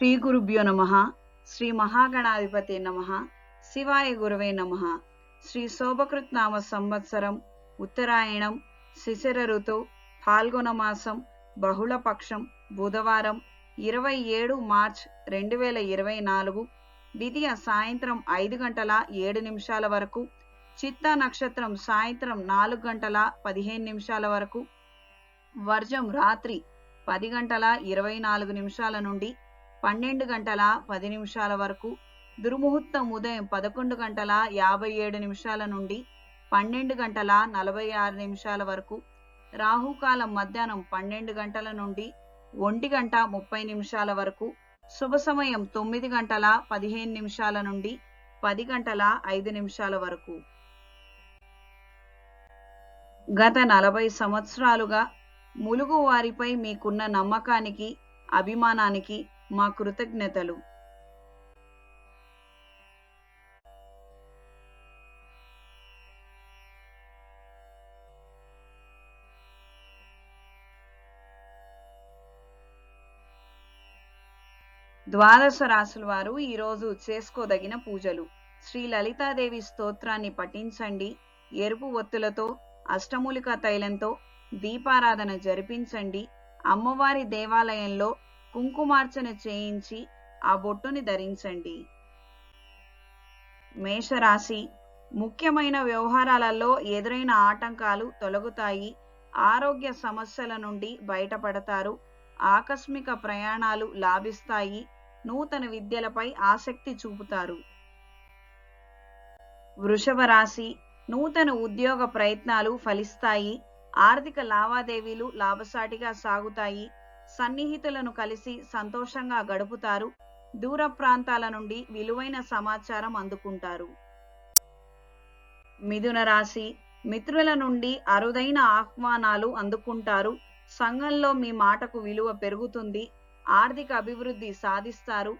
శ్రీ గురుభ్యో నమ. శ్రీ మహాగణాధిపతి నమ. శివాయ గురవే నమ. శ్రీ శోభకృత్ నామ సంవత్సరం ఉత్తరాయణం శిశిర ఋతువు పాల్గొన మాసం బహుళపక్షం బుధవారం ఇరవై ఏడు మార్చ్ రెండు వేల ఇరవై నాలుగు ద్వితీయ సాయంత్రం ఐదు గంటల ఏడు నిమిషాల వరకు చిత్త నక్షత్రం సాయంత్రం నాలుగు గంటల పదిహేను నిమిషాల వరకు వర్జం రాత్రి పది గంటల ఇరవై నాలుగు నిమిషాల నుండి పన్నెండు గంటల పది నిమిషాల వరకు. దుర్ముహూర్తం ఉదయం పదకొండు గంటల యాభై ఏడు నిమిషాల నుండి పన్నెండు గంటల నలభై ఆరు నిమిషాల వరకు. రాహుకాలం మధ్యాహ్నం పన్నెండు గంటల నుండి ఒంటి గంట ముప్పై నిమిషాల వరకు. శుభ సమయం తొమ్మిది గంటల పదిహేను నిమిషాల నుండి పది గంటల ఐదు నిమిషాల వరకు. గత నలభై సంవత్సరాలుగా ములుగు వారిపై మీకున్న నమ్మకానికి అభిమానానికి మా కృతజ్ఞతలు. ద్వాదశ రాసుల వారు ఈరోజు చేసుకోదగిన పూజలు. శ్రీ లలితాదేవి స్తోత్రాన్ని పఠించండి. ఎరుపు ఒత్తులతో అష్టమూలిక తైలంతో దీపారాధన జరిపించండి. అమ్మవారి దేవాలయంలో కుంకుమార్చన చేయించి ఆ బొట్టుని ధరించండి. మేషరాశి ముఖ్యమైన వ్యవహారాలలో ఎదురైన ఆటంకాలు తొలగుతాయి. ఆరోగ్య సమస్యల నుండి బయటపడతారు. ఆకస్మిక ప్రయాణాలు లాభిస్తాయి. నూతన విద్యలపై ఆసక్తి చూపుతారు. వృషభ రాశి నూతన ఉద్యోగ ప్రయత్నాలు ఫలిస్తాయి. ఆర్థిక లావాదేవీలు లాభసాటిగా సాగుతాయి. సన్నిహితులను కలిసి సంతోషంగా గడుపుతారు. దూర ప్రాంతాల నుండి విలువైన సమాచారం అందుకుంటారు. మిథున రాశి మిత్రుల నుండి అరుదైన ఆహ్వానాలు అందుకుంటారు. సంఘంలో మీ మాటకు విలువ పెరుగుతుంది. ఆర్థిక అభివృద్ధి సాధిస్తారు.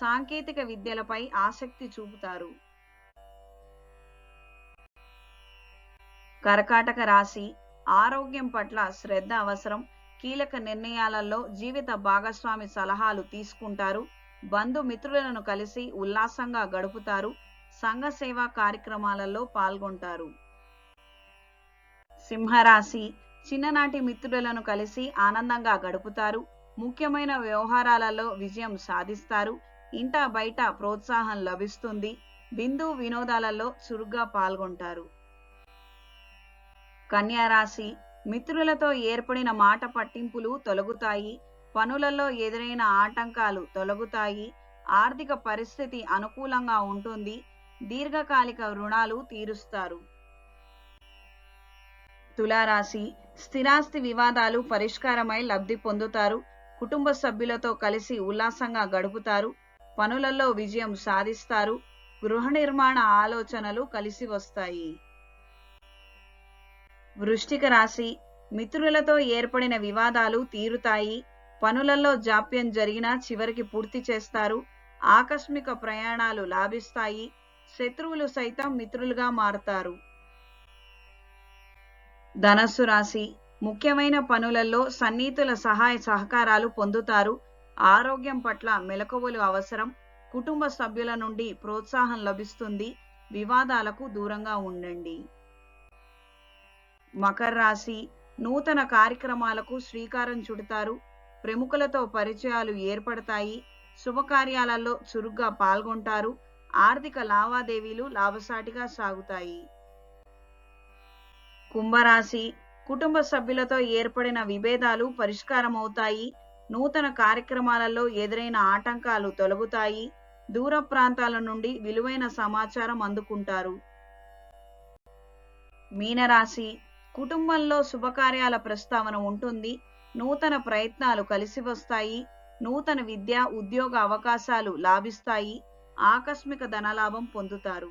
సాంకేతిక విద్యలపై ఆసక్తి చూపుతారు. కర్కాటక రాశి ఆరోగ్యం పట్ల శ్రద్ధ అవసరం. కీలక నిర్ణయాలలో జీవిత భాగస్వామి సలహాలు తీసుకుంటారు. బంధుమిత్రులను కలిసి ఉల్లాసంగా గడుపుతారు. సంఘ సేవా కార్యక్రమాలలో పాల్గొంటారు. సింహరాశి చిన్ననాటి మిత్రులను కలిసి ఆనందంగా గడుపుతారు. ముఖ్యమైన వ్యవహారాలలో విజయం సాధిస్తారు. ఇంట బయట ప్రోత్సాహం లభిస్తుంది. బిందు వినోదాలలో చురుగ్గా పాల్గొంటారు. కన్యారాశి మిత్రులతో ఏర్పడిన మాట పట్టింపులు తొలగుతాయి పనులలో ఎదురైన ఆటంకాలు తొలగుతాయి ఆర్థిక పరిస్థితి అనుకూలంగా ఉంటుంది దీర్ఘకాలిక రుణాలు తీరుస్తారు. తులారాశి స్థిరాస్తి వివాదాలు పరిష్కారమై లబ్ధి పొందుతారు కుటుంబ సభ్యులతో కలిసి ఉల్లాసంగా గడుపుతారు పనులలో విజయం సాధిస్తారు గృహ నిర్మాణ ఆలోచనలు కలిసి వస్తాయి. వృష్టిక రాశి మిత్రులతో ఏర్పడిన వివాదాలు తీరుతాయి. పనులలో జాప్యం జరిగినా చివరికి పూర్తి చేస్తారు. ఆకస్మిక ప్రయాణాలు లాభిస్తాయి. శత్రువులు సైతం మిత్రులుగా మారతారు. ధనస్సు రాశి ముఖ్యమైన పనులలో సన్నిహితుల సహాయ సహకారాలు పొందుతారు. ఆరోగ్యం పట్ల మెలకువలు అవసరం. కుటుంబ సభ్యుల నుండి ప్రోత్సాహం లభిస్తుంది. వివాదాలకు దూరంగా ఉండండి. మకర రాశి నూతన కార్యక్రమాలకు శ్రీకారం చుడతారు. ప్రముఖులతో పరిచయాలు ఏర్పడతాయి. శుభకార్యాలలో చురుగ్గా పాల్గొంటారు. ఆర్థిక లావాదేవీలు లాభసాటిగా సాగుతాయి. కుంభరాశి కుటుంబ సభ్యులతో ఏర్పడిన విభేదాలు పరిష్కారమవుతాయి. నూతన కార్యక్రమాలలో ఎదురైన ఆటంకాలు తొలగుతాయి. దూర ప్రాంతాల నుండి విలువైన సమాచారం అందుకుంటారు. మీనరాశి కుటుంబంలో శుభకార్యాల ప్రస్తావన ఉంటుంది. నూతన ప్రయత్నాలు కలిసి వస్తాయి. నూతన విద్య ఉద్యోగ అవకాశాలు లాభిస్తాయి. ఆకస్మిక ధనలాభం పొందుతారు.